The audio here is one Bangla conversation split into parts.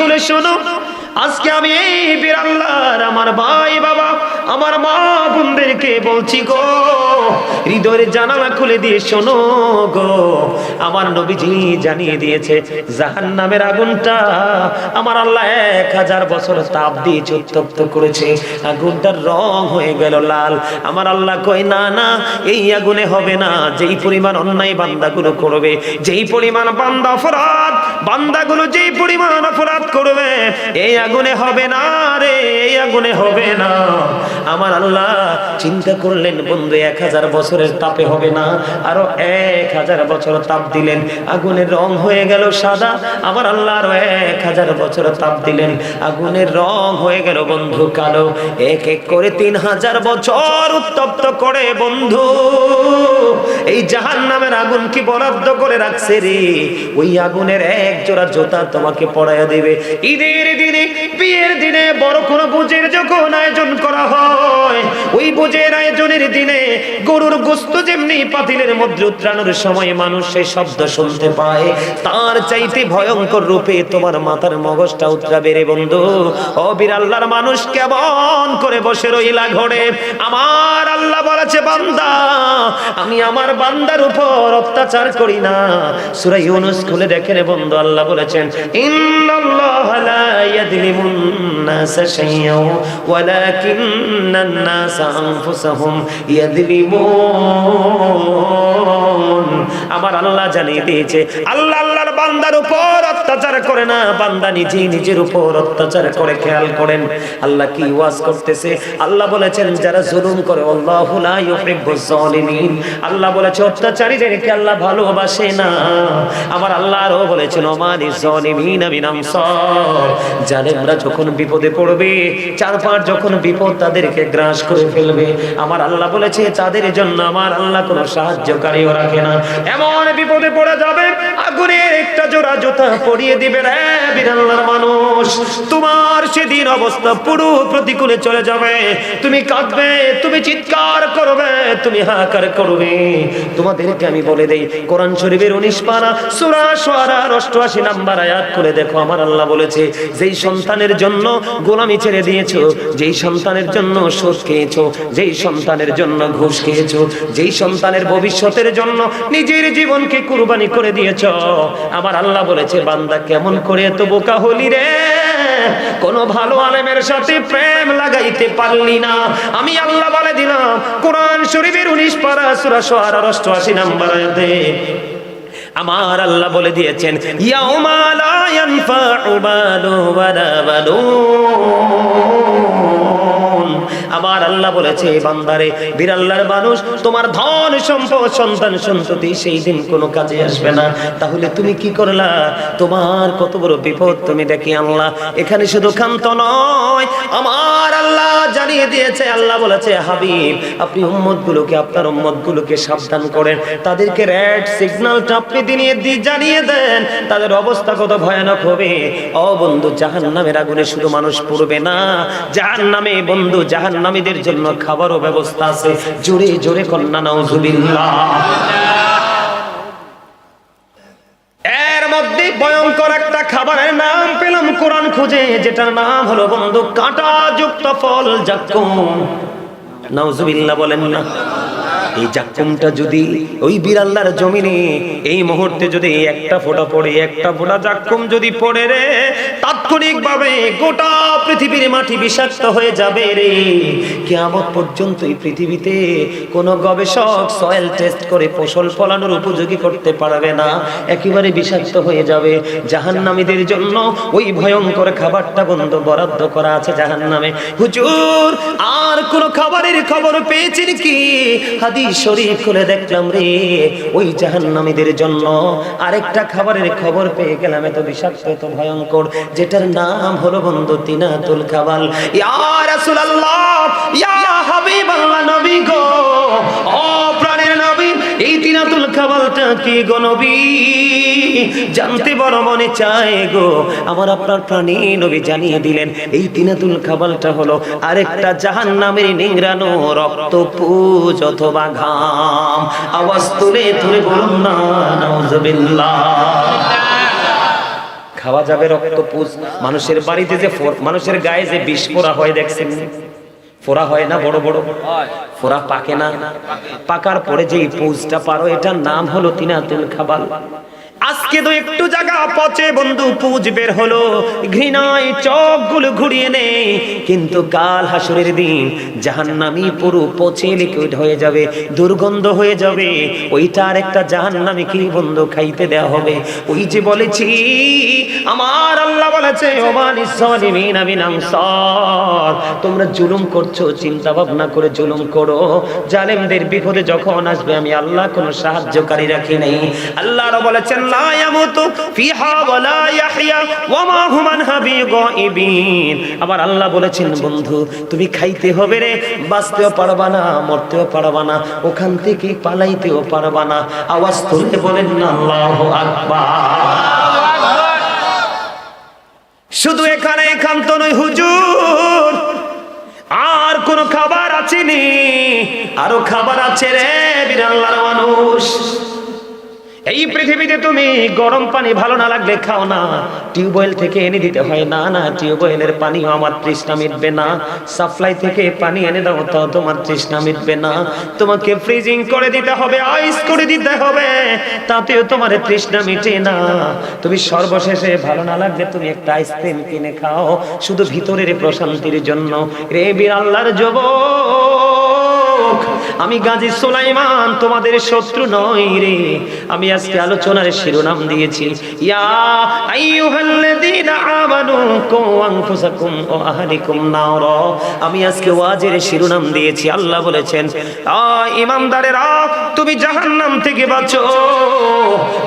খুলে শোনো। আজকে আমি এই বিড়াল্লার আমার ভাই বাবা আমার মা বোনদেরকে বলছি গো। হৃদয়ের জানালা খুলে দিয়ে শোনো গো। আমার নবীজি জানিয়ে দিয়েছে জাহান নামের আগুনটা আমার আল্লাহ এক হাজার বছর তাপ দিয়েছে উত্তপ্ত করেছে। আগুনটার রং হয়ে গেল লাল। আমার আল্লাহ কই না না, এই আগুনে হবে না। যেই পরিমাণ অন্যায় বান্দাগুলো করবে, যেই পরিমাণ বান্দা অপরাধ, বান্দাগুলো যেই পরিমাণ অপরাধ করবে, এই আগুনে হবে না রে, এই আগুনে হবে না। আমার আল্লাহ চিন্তা করলেন, বন্ধু, এক হাজার বছরের তাপে হবে না। আরও এক হাজার বছর তাপ দিলেন। আগুনের রং হয়ে গেল সাদা। আমার আল্লাহ আরও এক হাজার বছর তাপ দিলেন। আগুনের রং হয়ে গেল বন্ধু কালো। এক এক করে তিন হাজার বছর উত্তপ্ত করে বন্ধু। এই জাহান নামের আগুন কি বরাদ্দ করে রাখছে রে? ওই আগুনের এক জোড়া জোতা তোমাকে পড়াইয়া দেবে। ঈদের দিনে, বিয়ের দিনে, বড় কোনো বুঝের যখন আয়োজন করা হয়, ওই বুঝের আয়োজনের দিনে গরুর গোস্ত যেমনি পাতিলের মধ্যে উত্রানোর সময় মানুষ সেই শব্দ শুনতে পায়, তার চাইতে ভয়ঙ্কর রূপে তোমার মাথার মগজটা উতরাবে রে বন্ধু। ও বিরাল্লার মানুষ, কেমন করে বসে রইলা ঘরে আমার আল্লাহ বলেছে, বান্দা, আমি আমার বান্দার উপর অত্যাচার করি না। সূরা ইউনূস খুলে দেখেন বন্ধু, আল্লাহ বলেছেন, ইন্নাল্লাহা লা ইয়াযলিমুন নাসা শাইয়্যাও ওয়ালাকিন্নান নাসা আনফুসাহুম ইয়াযলিমুন আমার আল্লাহ জানিয়ে দিয়েছে, আল্লাহ আল্লাহর বান্দার উপর অত্যাচার করে না, বান্দা নিজেই নিজের উপর অত্যাচার করে, খেয়াল করেন, আল্লাহ কি ওয়াজ করতেছে? আল্লাহ বলেছেন, যারা জুলুম করে, আল্লাহু লা ইউহিব্বুজ জালিমিন আল্লাহ বলেছে আল্লাহ ভালোবাসে না। আমার আল্লাহ আরও বলেছেন মিন আনসার। জালেমরা যখন বিপদে পড়বে চার পাঁচ যখন বিপদ তাদেরকে গ্রাস করে ফেলবে। আমার আল্লাহ বলেছে, তাদের জন্য আমার আল্লাহ কোনো সাহায্যকারীও রাখে না। এমন বিপদে পড়ে যাবে, আগুনের একটা জোড়া জোতা পরিয়ে দিবে রে বিরাল্লার মানুষ। তোমার সেদিন অবস্থা পুরো প্রতিকূলে চলে যাবে। তুমি কাঁদবে, তুমি চিৎকার করবে, তুমি হাহাকার করবে। তোমাদেরকে আমি বলে দেই, কোরআন শরীফের উনিশ পারা, সুরা সোয়ারার অষ্টআশি নাম্বার আয়াত করে দেখো, আমার আল্লাহ বলেছে, যেই সন্তানের জন্য গোলামি ছেড়ে দিয়েছ, যেই সন্তানের জন্য সুদ খেয়েছো, যেই সন্তানের জন্য ঘুষ খেয়েছো যেই সন্তানের ভবিষ্যতের জন্য নিজের জীবনকে কুরবানি করে দিয়েছ আমার আল্লাহ বলেছে, বান্দা কেমন করে এত বোকা হলি রে? কোন ভালো আলেমের সাথে প্রেম লাগাইতে পারলি না। আমি আল্লাহ বলে দিলাম, কোরআন শরীফের উনিশ পারা সুরা সোহার অষ্টআশি নাম্বার আয়াতে, আমার আল্লাহ বলে দিয়েছেন, ইয়াউমা লা ইয়ানফাউ ওয়ালা আমার আল্লাহ বলেছে বান্দারে বিরাল্লার মানুষ, তোমার ধন সম্পদ, সন্তান সন্ততি সেই দিন কোনো কাজে আসবে না। তাহলে তুমি কি করলা? তোমার কত বড় বিপদ, তুমি দেখি আল্লাহ এখানে শুধু ক্ষান্ত নয়, আমার আল্লাহ জানিয়ে দিয়েছে, আল্লাহ বলেছে, হাবিব, আপনি উম্মত গুলোকে আপনার উম্মত গুলোকে সাবধান করেন। তাদেরকে রেড সিগন্যালটা আপনি দিনিয়ে দি, জানিয়ে দেন, তাদের অবস্থা কত ভয়ানক হবে। ও বন্ধু জাহান নামের আগুনে শুধু মানুষ পড়বে না। জাহান নামে বন্ধু জাহান নামীদের জন্য খাবারও ব্যবস্থা আছে। জোরে জোরে কন্যা, নাউজুবিল্লাহ। এর মধ্যে ভয়ঙ্কর একটা খাবারের নাম পেলাম কোরআন খুঁজে, যেটার নাম হলো বন্ধু কাঁটা যুক্ত ফল যাক্কুম নাউজুবিল্লাহ বলেন না। এই জাক্কুমটা যদি ওই বিড়াল্লার জমিনে এই মুহূর্তে যদি একটা ফোঁটা পড়ে, একটা ফোঁটা জাক্কুম যদি পড়ে রে তাৎক্ষণিক ভাবে গোটা পৃথিবীর মাটি বিষাক্ত হয়ে যাবে রে। কিয়ামত পর্যন্ত এই পৃথিবীতে কোনো গবেষক সয়েল টেস্ট করে ফসল ফলানোর উপযোগী করতে পারবে না। একেবারে বিষাক্ত হয়ে যাবে। জাহান্নামীদের জন্য ওই ভয়ঙ্কর খাবারটা বন্ধ, বরাদ্দ করা আছে জাহান্নামে। হুজুর, আর কোন খাবারের খবর পেয়েছেন কি? হাদিস শরীফ খুলে দেখলাম রে। ওই জাহান্নামীদের জন্য আরেকটা খাবারের খবর পেয়ে গেলাম, এত বিষাক্ত, এত ভয়ঙ্কর, যেটার নাম হলো বন্ধু তিনাতুল খাবাল। ইয়া রাসূলুল্লাহ, ইয়া হাবিবাল্লাহ নবী গো। ও এই তিনাতুল খাবালটা কি গো জানতে বড় মনে চায় গো। আমার আপনার প্রাণী নবী জানিয়ে দিলেন, এই তিনাতুল খাবালটা হলো আরেকটা জাহান্নামের নিংরানো রক্ত পুজ অথবা ঘাম। আওয়াজ তুলে তুলে বলুন না, নাউজুবিল্লাহ। খাওয়া যাবে রক্ত পুষ মানুষের বাড়িতে যে মানুষের গায়ে যে বিষ ফোড়া হয়, দেখছেন? ফোড়া হয় না বড় বড়? ফোড়া পাকে না। পাকার পরে যে পৌঁছটা পারো, এটার নাম হলো তিনাতুল খাবাল। আজকে তো একটু জায়গা পচে বন্ধু, পুজ বের হলো। ঘৃণায় চোখগুলো ঘুরিয়ে নেই কিন্তু কাল হাসুরের দিন জাহান্নামি পুরো পচে লিকুইড হয়ে যাবে, দুর্গন্ধ হয়ে যাবে। ওইটার একটা জাহান্নামি কি বন্ধু, খাইতে দেওয়া হবে। ওই যে বলেছি, আমার আল্লাহ বলেছে তোমরা জুলুম করছ চিন্তা ভাবনা করে জুলুম করো। জালেমদের বিপদে যখন আসবে, আমি আল্লাহ কোনো সাহায্যকারী রাখি নাই। আল্লাহর বলেছেন ইয়ামুতু ফিহা ওয়ালা ইয়াহইয়া ওয়া মা হুম আনহা বিগাইবিন আবার আল্লাহ বলেছেন, বন্ধু, তুমি খাইতে হবে রে, বাঁচতেও পারবা না, মরতেও পারবা না, ওখান থেকে পালাইতেও পারবা না। আওয়াজ তুলে বলেন, আল্লাহু আকবার। শুধু এখানে একান্ত নয়, হুজুর, আর কোন খাবার আছে নি? আরও খাবার আছে রে বিরাল্লার মানুষ। এই পৃথিবীতে তুমি গরম পানি ভালো না লাগলে খাও না। টিউবওয়েল থেকে এনে দিতে হয় না না, টিউবওয়েলের পানিও আমার তৃষ্ণা মিটবে না। সাপ্লাই থেকে পানি এনে দাও তো তোমার তৃষ্ণা মিটবে না। তোমাকে ফ্রিজিং করে দিতে হবে আইস করে দিতে হবে, তাতেও তোমার তৃষ্ণা মিটে না। তুমি সর্বশেষে ভালো না লাগলে তুমি একটা আইসক্রিম কিনে খাও, শুধু ভিতরের প্রশান্তির জন্য। রে বীর আল্লাহর যুবক আমি গাজী সোলাইমান, তোমাদের শত্রু নই রে। আমি আজকে আলোচনার শিরোনাম দিয়েছি। ইয়া আইয়ুহাল্লাযীনা আমানু কু আনফুসাকুম ওয়া আহলিকুম নার। আমি আজকে ওয়াজের শিরোনাম দিয়েছি। আল্লাহ বলেছেন, আ ইমানদারেরা, তুমি জাহান্নাম থেকে বাঁচো।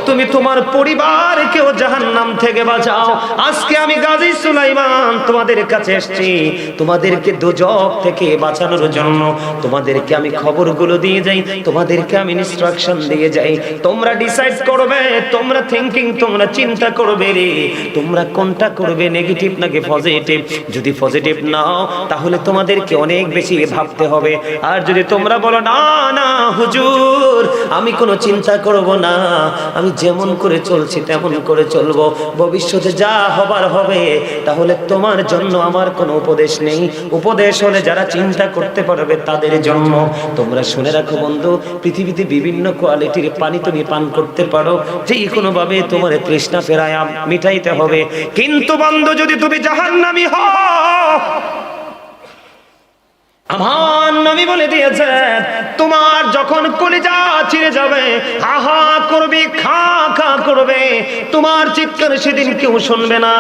তুমি তোমার পরিবারকেও জাহান্নাম থেকে বাঁচাও। আজকে আমি গাজী সুলাইমান তোমাদের কাছে এসেছি। তোমাদেরকে দোজক থেকে বাঁচানোর জন্য তোমাদেরকে আমি খবরগুলো দিয়ে যাই, তোমাদেরকে আমি ইনস্ট্রাকশন দিয়ে যাই। তোমরা ডিসাইড করবে, তোমরা থিংকিং তোমরা চিন্তা করবে রে। তোমরা কোনটা করবে নেগেটিভ নাকি পজিটিভ যদি পজিটিভ নাও, তাহলে তোমাদেরকে অনেক বেশি ভাবতে হবে। আর যদি তোমরা বলো, না না, হুজুর, আমি কোনো চিন্তা করব না। আমি যেমন করে চলছি, তেমন করে চলবো। ভবিষ্যতে যা হবার হবে, তাহলে তোমার জন্য আমার কোনো উপদেশ নেই। উপদেশ হলে যারা চিন্তা করতে পারবে, তাদের জন্য। তোমরা শুনে রাখো বন্ধু, পৃথিবীতে বিভিন্ন কোয়ালিটির পানি তুমি পান করতে পারো যে কোনো ভাবে তোমার তৃষ্ণা ফেরায় মিটাইতে হবে। কিন্তু বন্ধু, যদি তুমি জাহান্নামি হও আমার নবী বলে দিয়েছেন, তোমার যখন কলিজা চিরে যাবে, হা হা করবে, খা খা করবে, তোমার চিৎকার সেদিন কেউ শুনবে না।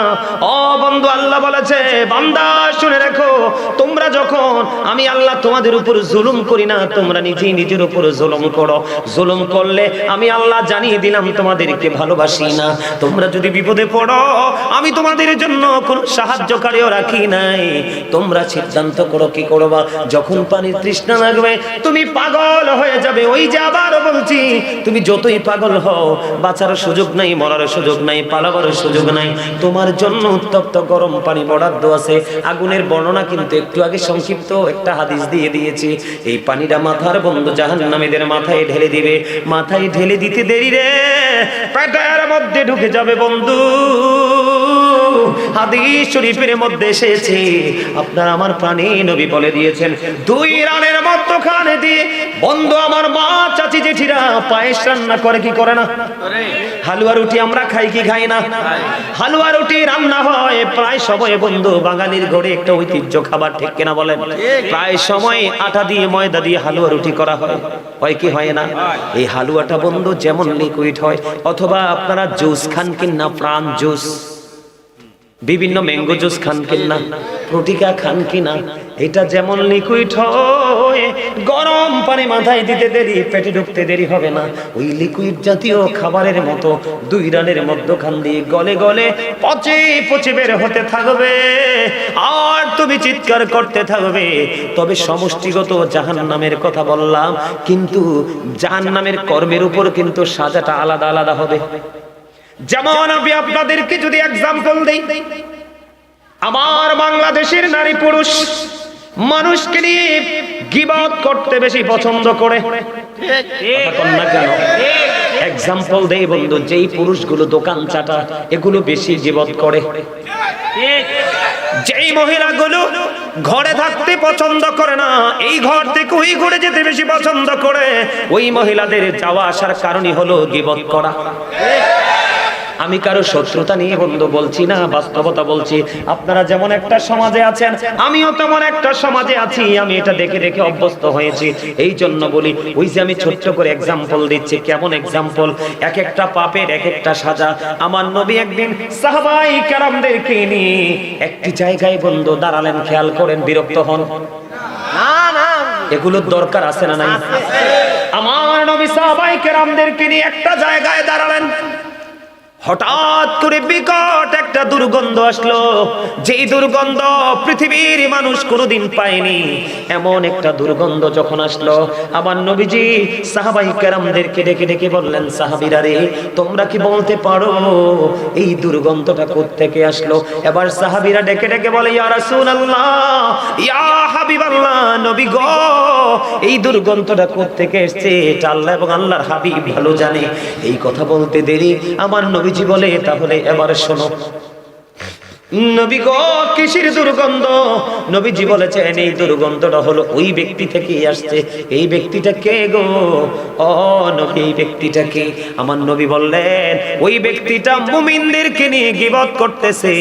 ও বন্ধু, আল্লাহ বলেছে, বান্দা, শুনে রাখো, তোমরা যখন, আমি আল্লাহ তোমাদের উপর জুলুম করি না, তোমরা নিজেই নিজের উপর জুলুম করো। জুলুম করলে আমি আল্লাহ জানিয়ে দিলাম, তোমাদেরকে ভালোবাসি না। তোমরা যদি বিপদে পড়ো, আমি তোমাদের জন্য কোনো সাহায্যকারীও রাখি নাই। তোমরা সিদ্ধান্ত করো কি করবা। যখন পানির তৃষ্ণা লাগবে তুমি পাগল হয়ে যাবে। ওই যে আবারও বলছি তুমি যতই পাগল হও বাঁচার সুযোগ নাই মরার সুযোগ নাই পালাবার সুযোগ নাই। তোমার জন্য উত্তপ্ত গরম পানি বরাদ্দ আছে। আগুনের বর্ণনা কিন্তু একটু আগে সংক্ষিপ্ত একটা হাদিস দিয়ে দিয়েছি। এই পানিটা মাথার বন্ধ জাহান্নামীদের মাথায় ঢেলে দিবে। মাথায় ঢেলে দিতে দেরি রে পেটের মধ্যে ঢুকে যাবে বন্ধু। হাদিস শরীফের মধ্যে এসেছে। আপনার আমার প্রাণী নবী বলে দিয়েছেন। দুই রানের মধ্যখানে দিয়ে বন্ধু আমার মা, চাচি, জেঠিরা পায়েস রান্না করে কি করে না? হালুয়া রুটি আমরা খাই কি খাই না? হালুয়া রুটি রান্না হয়। প্রায় সময় বন্ধু বাঙালির ঘরে একটা ঐতিহ্য খাবার, ঠিক কিনা বলেন? প্রায় সময় আটা দিয়ে, ময়দা দিয়ে হালুয়া রুটি করা হয়। হয় কি হয় না? এই হালুয়াটা বন্ধু যেমন লিকুইড হয়, অথবা আপনারা জুস খান কিনা, প্রাণ জুস। বিভিন্ন ম্যাঙ্গো জুস খান কিনা প্রতিকা খান কিনা এটা যেমন লিকুইড হয় গরম পানি মাথায় দিতে দেরি পেটে ঢুকতে দেরি হবে না। ওই লিকুইড জাতীয় খাবারের মতো দুই রানের মধ্যখান দিয়ে গলে গলে পচে পচে বের হতে থাকবে। আর তুমি চিৎকার করতে থাকবে। তবে সমষ্টিগত জাহান নামের কথা বললাম কিন্তু জাহান নামের কর্মের উপর কিন্তু সাজাটা আলাদা আলাদা হবে। যেমন আমি আপনাদেরকে যদি এক্সাম্পল দেই, আমার বাংলাদেশের নারী পুরুষ মানুষকে নিয়ে গিবত করতে বেশি পছন্দ করে। এক্সাম্পল দেই বন্ধু, যেই পুরুষগুলো দোকান চাটা, এগুলো বেশি জীবত করে। যেই মহিলাগুলো ঘরে থাকতে পছন্দ করে না, এই ঘর থেকে ওই ঘরে যেতে বেশি পছন্দ করে, ওই মহিলাদের যাওয়া আসার কারণই হলো গিবত করা। আমি কারও শত্রুতা নিয়ে বন্ধু বলছি না বাস্তবতা বলছি। আপনারা যেমন একটা সমাজে আছেন আমিও তেমন একটা সমাজে আছি আমি এটা দেখে দেখে অভ্যস্ত হয়েছি। এই জন্য বলি ওই যে আমি ছোট্ট করে এক্সাম্পল দিচ্ছি কেমন এক্সাম্পল এক একটা পাপের এক একটা সাজা। আমার নবী একদিন সাহাবাই কারামদেরকে নিয়ে একটি জায়গায় বন্ধু দাঁড়ালেন খেয়াল করেন বিরক্ত হন। না না। এগুলোর দরকার আছে না নাই? আমার নবী সাহাবাই কেরামদেরকে নিয়ে একটা জায়গায় দাঁড়ালেন হঠাৎ করে বিকট একটা দুর্গন্ধ আসলো। যেই দুর্গন্ধ পৃথিবীর মানুষ কোনোদিন পায়নি, এমন একটা দুর্গন্ধ যখন আসলো আমার নবীজি সাহাবাই কেরামদেরকে ডেকে ডেকে বললেন, সাহাবিরা রে, তোমরা কি বলতে পারো এই দুর্গন্ধটা থেকে আসলো? এবার সাহাবিরা ডেকে ডেকে বলে, ইয়া রাসূলুল্লাহ, ইয়া হাবিবাল্লাহ, নবী গো, এই দুর্গন্ধটা থেকে এসেছে? এটা আল্লাহ এবং আল্লাহর হাবিব ভালো জানে। এই কথা বলতে দেরি। আমার নবীজি বলে তাহলে এবার শোনো। এই আমার নবী বললেন, ওই ব্যক্তিটা মুমিনদেরকে নিয়ে গিবত করতেছে।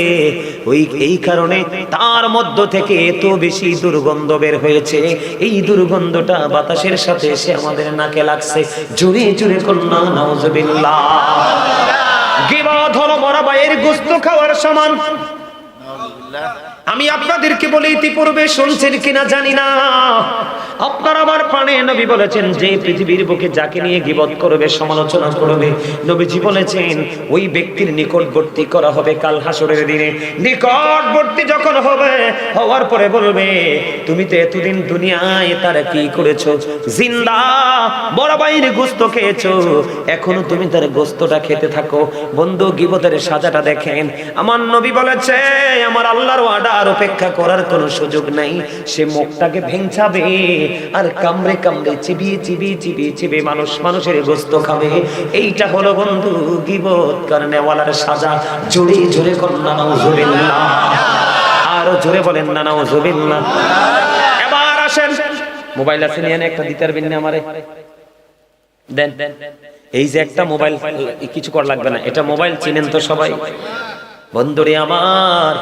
ওই, এই কারণে তার মধ্য থেকে এত বেশি দুর্গন্ধ বের হয়েছে। এই দুর্গন্ধটা বাতাসের সাথে এসে আমাদের নাকে লাগছে। জুড়ে জুড়ে কন্যা, নাউজুবিল্লাহ। গিবত হলো মরা বাইয়ের গোস্ত খাওয়ার সমান। আমি আপনাদেরকে বলি ইতিপূর্বে শুনছেন কিনা জানি না। আপনার আমার প্রাণে নবী বলেছেন, যে পৃথিবীর বুকে যাকে নিয়ে গিবত করবে, সমালোচনা করবে, নবীজি বলেছেন, ওই ব্যক্তির নিকটবর্তী করা হবে কাল হাসরের দিনে। নিকটবর্তী যখন হবে, হওয়ার পরে বলবে, তুমি তো এতদিন দুনিয়ায় তারা কি করেছ? জিন্দা, বড় বাইরে গোস্ত খেয়েছো। এখনও তুমি তার গোস্তটা খেতে থাকো। বন্ধু, গিবতের সাজাটা দেখেন। আমার নবী বলেছে, আমার আল্লাহর অর্ডার অপেক্ষা করার কোনো সুযোগ নাই। সে মুখটাকে ভেঙছাবে আর কামড়ে কামড়ে চিবিয়ে চিবিয়ে চিবিয়ে চিবিয়ে মানুষ মানুষের গোস্ত খাবে। এইটা হলো বন্ধু গিবত সাজা। জোরে জোরে কন্যা আরও জোরে বলেন না নাউজুবিল্লাহ। এবার আসেন। মোবাইল আছে, নিয়ে একটা, দিতে পারবেন না আমারে। দেন। এই যে একটা মোবাইল, কিছু করা লাগবে না। এটা মোবাইল চিনেন তো সবাই। বন্ধুরে আমার,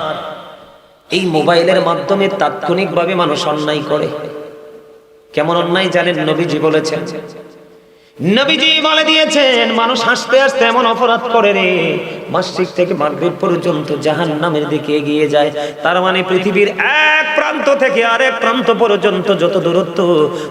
এই মোবাইলের মাধ্যমে তাৎক্ষণিকভাবে মানুষ অন্যায় করে। কেমন অন্যায় জানেন নবীজি বলেছেন। নবীজি বলে দিয়েছেন, মানুষ হাসতে হাসতে এমন অপরাধ করে রে মাসিক থেকে মাগরিব পর্যন্ত জাহান নামের দিকে এগিয়ে যায়। তার মানে পৃথিবীর এক প্রান্ত থেকে আরেক প্রান্ত পর্যন্ত যত দূরত্ব,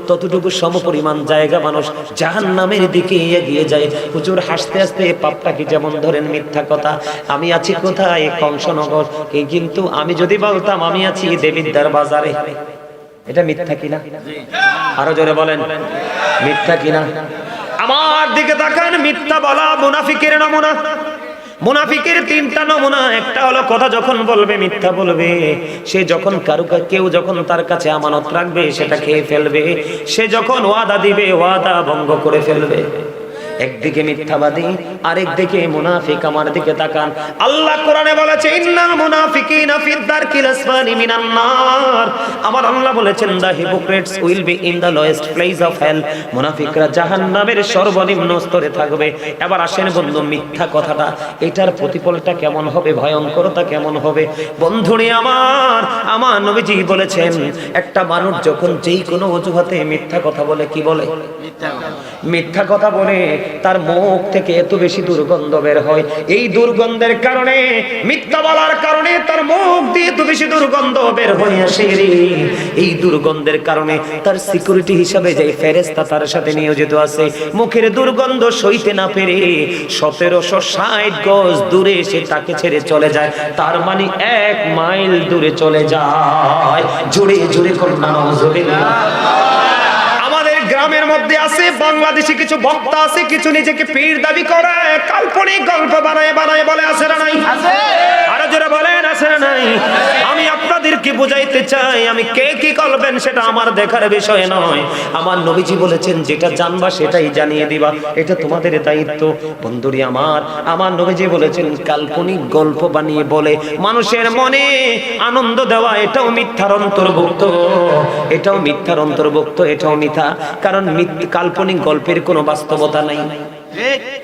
ততটুকু সমপরিমাণ জায়গা মানুষ জাহান নামের দিকে এগিয়ে যায়। হুজুর হাসতে হাসতে পাপটা কি যেমন ধরেন মিথ্যা কথা, আমি আছি কোথায়? কংসনগর। কিন্তু আমি যদি বলতাম, আমি আছি দেবিদ্যার বাজারে। এটা মিথ্যা কিনা? আরও জোরে বলেন। মিথ্যা কিনা? আমার দিকে তাকান, মিথ্যা বলা মুনাফিকের নমুনা। মুনাফিকের তিনটা নমুনা, একটা হলো কথা যখন বলবে, মিথ্যা বলবে। সে যখন কারু কেউ যখন তার কাছে আমানত রাখবে, সেটা খেয়ে ফেলবে। সে যখন ওয়াদা দিবে, ওয়াদা ভঙ্গ করে ফেলবে। একদিকে মিথ্যাবাদী আরেক দিকে মুনাফিক। আমার দিকে তাকান। আল্লাহ কোরআনে বলেছে ইন্নাল মুনাফিকিনা ফিদ দারকিল আসফালি মিনান নার। আমার আল্লাহ বলেছেন the hypocrites will be in the lowest place of hell মুনাফিকরা জাহান্নামের সর্বনিম্ন স্তরে থাকবে। এবার আসেন বন্ধু মিথ্যা কথাটা। এটার প্রতিফলটা কেমন হবে? ভয়ঙ্করতা কেমন হবে? বন্ধুরে আমার আমার নবীজি বলেছেন একটা মানুষ যখন যেই কোনো অজুহাতে মিথ্যা কথা বলে কি বলে? মিথ্যা কথা বলে তার মুখ থেকে এত বেশি দুর্গন্ধ বের হয়। এই দুর্গন্ধের কারণে, মিথ্যা বলার কারণে তার মুখ দিয়ে এত বেশি দুর্গন্ধ বের হয়ে আসে রে। এই দুর্গন্ধের কারণে তার সিকিউরিটি হিসাবে যে ফেরেস্তা তার সাথে নিয়োজিত আছে, মুখের দুর্গন্ধ সইতে না পেরে সতেরোশো ষাট গজ দূরে সে তাকে ছেড়ে চলে যায়। তার মানে এক মাইল দূরে চলে যায়। জোরে জোরে কন্যা গ্রামের মধ্যে আছে বাংলাদেশি কিছু বক্তা আছে কিছু নিজেকে পীর দাবি করে। কাল্পনিক গল্প বানায় বানায় বলে আছে না নাই? আরও জোরে বলেন। আছে নাই? আমি আপনাদেরকে বুঝাইতে চাই, আমি কে কি করবেন সেটা আমার দেখার বিষয় নয়। আমার নবীজি বলেছেন, যেটা জানবা সেটাই জানিয়ে দিবা। এটা তোমাদের দায়িত্ব। বন্ধুরি আমার আমার নবীজি বলেছেন, কাল্পনিক গল্প বানিয়ে বলে, মানুষের মনে আনন্দ দেওয়া, এটাও মিথ্যার অন্তর্ভুক্ত। এটাও মিথ্যার অন্তর্ভুক্ত, এটাও মিথ্যা। কারণ কাল্পনিক গল্পের কোনো বাস্তবতা নাই।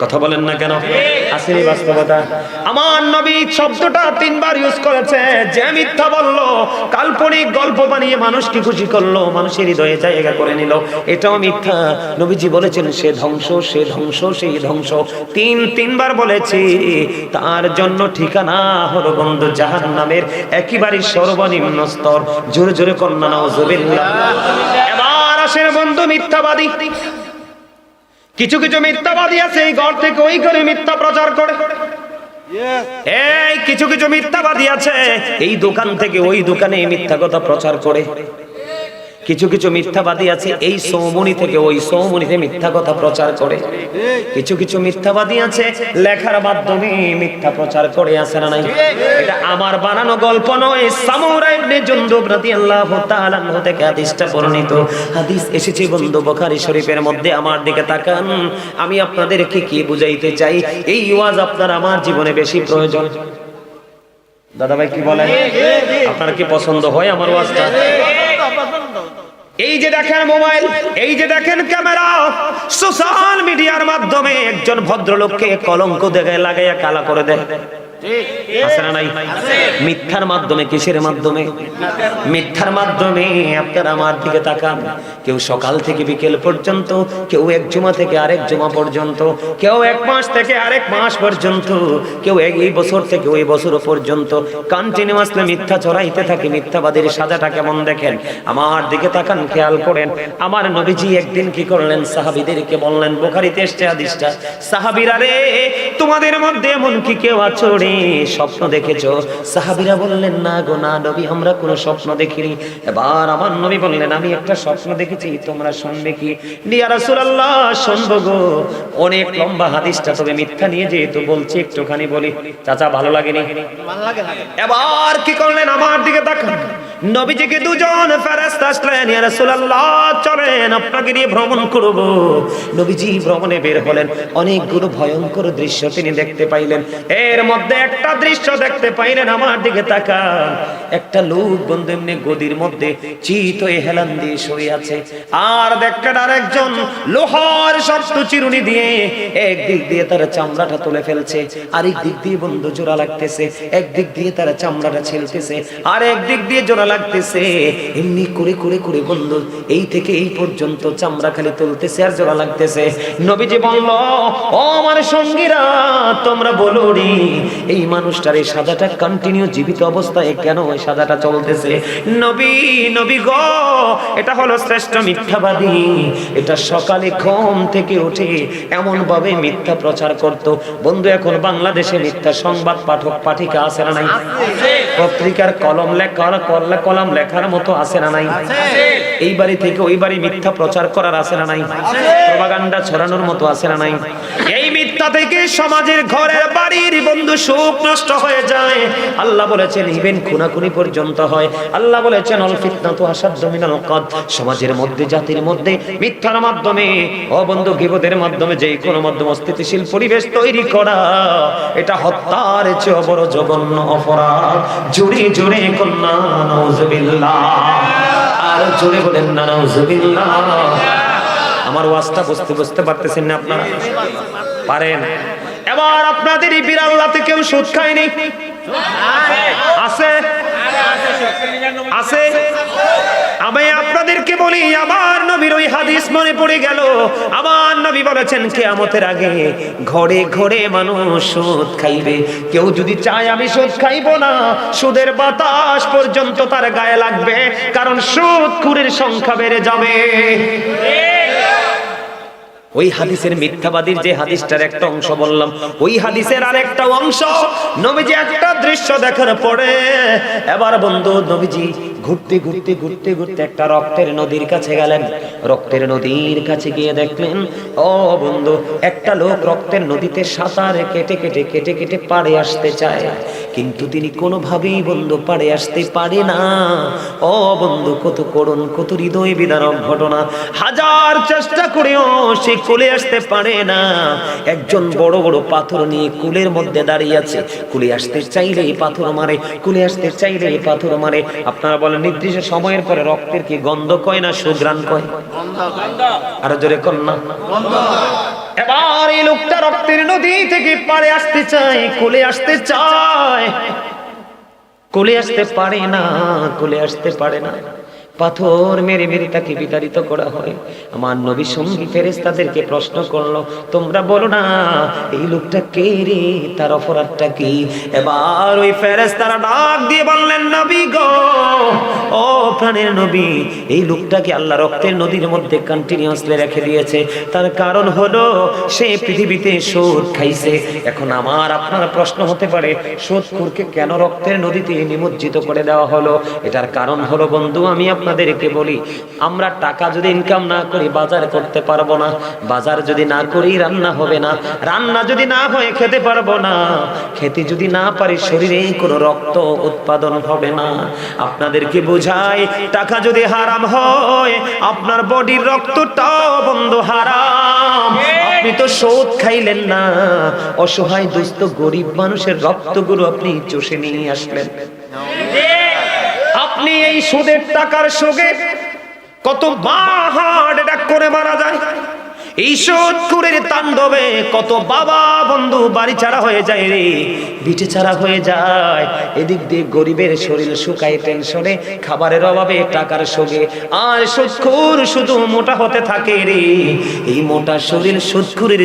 কথা বলেন না কেন? আসেনি বাস্তবতা। আমার নবী শব্দটা তিনবার ইউজ করেছে, যে মিথ্যা বলল, কাল্পনিক গল্প বানিয়ে মানুষকে খুশি করল, মানুষের হৃদয়ে জায়গা করে নিল। এটাও মিথ্যা। নবীজি বলেছেন, সে ধ্বংস সে ধ্বংস সেই ধ্বংস। তিন, তিনবার বলেছি, তার জন্য ঠিকানা হলো বন্ধু জাহান নামের একেবারে সর্বনিম্ন স্তর। জোরে জোরে কন্যা নওজুবিল্লাহ এবার আসেন বন্ধু মিথ্যাবাদী। কিছু কিছু মিথ্যাবাদী আছে এই ঘর থেকে, ওই ঘরে মিথ্যা প্রচার করে। এই, কিছু কিছু মিথ্যাবাদী আছে, এই দোকান থেকে ওই দোকানে মিথ্যা কথা প্রচার করে। কিছু কিছু মিথ্যাবাদী আছে, এই সৌমনি থেকে ওই সৌমনিতে মিথ্যা কথা প্রচার করে। কিছু কিছু মিথ্যাবাদী আছে, লেখার মাধ্যমে মিথ্যা প্রচার করে, আছে না নাই? এটা আমার বানানো গল্প নয়, সামুরা ইবনে জুনদুব রাদিয়াল্লাহু তাআলা আনহু থেকে হাদিসটা বর্ণিত। হাদিস এসেছে বন্ধু বুখারী শরীফের মধ্যে, আমার দিকে তাকান, আমি আপনাদেরকে কি বুঝাইতে চাই? এই ওয়াজ আপনার আমার জীবনে বেশি প্রয়োজন। দাদা ভাই কি বলেন? আপনার কি পছন্দ হয় আমার ওয়াজটা? এই যে দেখেন মোবাইল, এই যে দেখেন ক্যামেরা, সোশ্যাল মিডিয়ার মাধ্যমে একজন ভদ্রলোককে কলঙ্ক দেখে, লাগাইয়া কালা করে দেয়। মিথ্যার মাধ্যমে, কিসের মাধ্যমে? মিথ্যার মাধ্যমে আপনারা আমার দিকে তাকান। কেউ সকাল থেকে বিকেল পর্যন্ত, কেউ এক জুমা থেকে আরেক জুমা পর্যন্ত, কেউ এক মাস থেকে আরেক মাস পর্যন্ত, কেউ এই বছর থেকে ওই বছর পর্যন্ত। কন্টিনিউয়াসলি মিথ্যা চড়াইতে থাকে, মিথ্যাবাদীর সাজাটা কেমন দেখেন? আমার দিকে তাকান, খেয়াল করেন। আমার নবীজি একদিন কি করলেন? সাহাবিদেরকে বললেন, বোখারিতে এসছে হাদিসটা। সাহাবীরা, রে, তোমাদের মধ্যে এমন কি কেউ আছো স্বপ্ন দেখেছ? সাহাবিরা বললেন না গো না নবী আমরা কোনো স্বপ্ন দেখিনি। এবার আমার নবী বললেন আমি একটা স্বপ্ন দেখেছি তোমরা শুনবে কি? রাসূলুল্লাহ শুনব গো। অনেক লম্বা হাদিসটা তবে মিথ্যা নিয়ে যেহেতু বলছি একটুখানি বলি। চাচা ভালো লাগেনি? ভালো লাগে লাগে। এবার কি করলেন? আমার দিকে তাকান। নবীজিকে দুজন ফেরেশতা আসলেন, ইয়া রাসূলুল্লাহ, চলেন, আপনাকে নিয়ে ভ্রমণ করব। নবীজি ভ্রমণে বের হলেন। অনেকগুলো ভয়ঙ্কর দৃশ্য তিনি দেখতে পাইলেন। এর মধ্যে একটা দৃশ্য দেখতে পাইলেন, আমার দিকে তাকান। একটা লোক বন্ধু এমনি গদির মধ্যে চিত হয়ে হেলান দিয়ে শুয়ে আছে। আর দেখেন আরেকজন লোহার শক্ত চিরুনি দিয়ে একদিক দিয়ে তার চামড়াটা তুলে ফেলছে, আরেক দিক দিয়ে বন্ধু জোড়া লাগতেছে, একদিক দিয়ে তার চামড়াটা ছেলতেছে আর একদিক দিয়ে জোড়া লাগতেছে। এমনি করে করে করে বন্ধু এই থেকে এই পর্যন্ত চামড়া খালি তুলতেছে আর জোড়া লাগতেছে। নবীজি বলল ও আমার সঙ্গীরা তোমরা বলো রে এই মানুষটার এই সাদাটা কন্টিনিউ জীবিত অবস্থায় কেন ওই সাদাটা চলতেছে? নবী নবী গো এটা হলো শ্রেষ্ঠ মিথ্যাবাদী। এটা সকালে ঘুম থেকে উঠে এমন ভাবে মিথ্যা প্রচার করত। বন্ধু এখন বাংলাদেশে মিথ্যা সংবাদ পাঠক পাঠিকা আছে না নাই? পত্রিকার কলম লেখার কল্লা কলম লেখার মতো আছে না নাই? এই বাড়ি থেকে ওই বাড়ি মিথ্যা প্রচার করার আছে না নাই? প্রভাগান্ডা ছড়ানোর মতো আছে না নাই? এই মিথ্যা থেকে সমাজের ঘরের বাড়ির বন্ধু সুখ নষ্ট হয়ে যায়। আল্লাহ বলেছেন, ইভেন খুনাখুনি পর্যন্ত হয়। আল্লাহ বলেছেন, অল মিনাল কদ সমাজের মধ্যে, জাতির মধ্যে, মিথ্যার মাধ্যমে ও বন্ধু গিবদের মাধ্যমে যে কোনো মাধ্যমে অস্থিতিশীল পরিবেশ তৈরি করা, এটা হত্যার চেয়ে বড় জঘন্য অপরাধ। জুড়ে জুড়ে কন্যা আর জোরে বলেন না আমার ওয়াজটা বুঝতে বুঝতে পারতেছেন না আপনারা? পারেন। এবার আপনাদের এই বিড়াল্লাতে কেউ সুদ খায়নি? আছে? আছে? আমি আপনাদেরকে বলি, আমার নবীর ওই হাদিস মনে পড়ে গেল। আমার নবী বলেছেন, কেয়ামতের আগে ঘরে ঘরে মানুষ সুদ খাইবে। কেউ যদি চায় আমি সুদ খাইব না, সুদের বাতাস পর্যন্ত তার গায়ে লাগবে, কারণ সুদ খুরের সংখ্যা বেড়ে যাবে। ওই হাদিসের মিথ্যাবাদীর যে হাদিসটার একটা অংশ বললাম, ওই হাদিসের আর একটা অংশ নবীজি একটা দৃশ্য দেখার পরে, এবার বন্ধু নবীজি ঘুরতে ঘুরতে ঘুরতে ঘুরতে একটা রক্তের নদীর কাছে গেলেন। রক্তের নদীর কাছে গিয়ে দেখলেন, ও বন্ধু, একটা লোক রক্তের নদীতে সাঁতার কেটে কেটে কেটে কেটে পাড়ে আসতে চায়। কিন্তু তিনি কোনোভাবেই বন্ধু পাড়ে আসতে পারে না। ও বন্ধু, কত করুন কত হৃদয় বিদারক ঘটনা। হাজার চেষ্টা করেও সে কোলে আসতে পারে না। একজন বড় বড় পাথর নিয়ে কুলের মধ্যে দাঁড়িয়ে আছে। কুলে আসতে চাইলে পাথর মারে, কুলে আসতে চাইলে পাথর মারে। আপনারা বলেন নির্দিষ্ট সময়ের পরে রক্তের কি গন্ধ কয় না সুগ্রাণ কয়? আরও জোরে কর না। এবার এই লোকটা রক্তের নদী থেকে পারে আসতে চায়, কোলে আসতে চায়। কোলে আসতে পারে না, কোলে আসতে পারে না। পাথর মেরে মেরে তাকে বিতাড়িত করা হয়। আমার নবী সঙ্গী ফেরেস্তাদেরকে প্রশ্ন করল, তোমরা বলো না, এই লোকটা কে রে? তার অপরাধটা কি? এবার ওই ফেরেস্তারা ডাক দিয়ে বললেন, নবী গো, ও প্রাণের নবী, এই লোকটাকে আল্লাহ রক্তের নদীর মধ্যে কন্টিনিউয়াসলি রেখে দিয়েছে। তার কারণ হলো, সে পৃথিবীতে সুদ খাইছে। এখন আমার, আপনার প্রশ্ন হতে পারে সুদখোরকে কেন রক্তের নদীতে নিমজ্জিত করে দেওয়া হলো? এটার কারণ হলো, বন্ধু, আমি আপনাদেরকে বলি, আমরা টাকা যদি ইনকাম না করি, বাজার করতে পারব না। বাজার যদি না করি, রান্না হবে না। রান্না যদি না হয়, খেতে পারব না। খেতে যদি না পারি, শরীরে কোনো রক্ত উৎপাদন হবে না। আপনাদেরকে বোঝাই, টাকা যদি হারাম হয়, আপনার বডির রক্তটাও বন্ধ হারাম। আপনি তো শোধ খাইলেন না। অসহায় দুস্থ গরিব মানুষের রক্তগুলো আপনি চষে নিয়ে আসলেন। আপনি এই সুদের টাকার সোগে কত হার্ট অ্যাটাক করে মারা যায় এই সুদখুরের তাণ্ডবে কত বাবা বন্ধু বাড়ি ছাড়া হয়ে যায় রে, বিটে ছাড়া হয়ে যায়। এদিক দিয়ে গরিবের শরীর শুকায় টেনশনে, খাবারের অভাবে টাকার সোগে আর সুদখুর শুধু মোটা হতে থাকে রে, এই মোটা শরীর সুদখুরের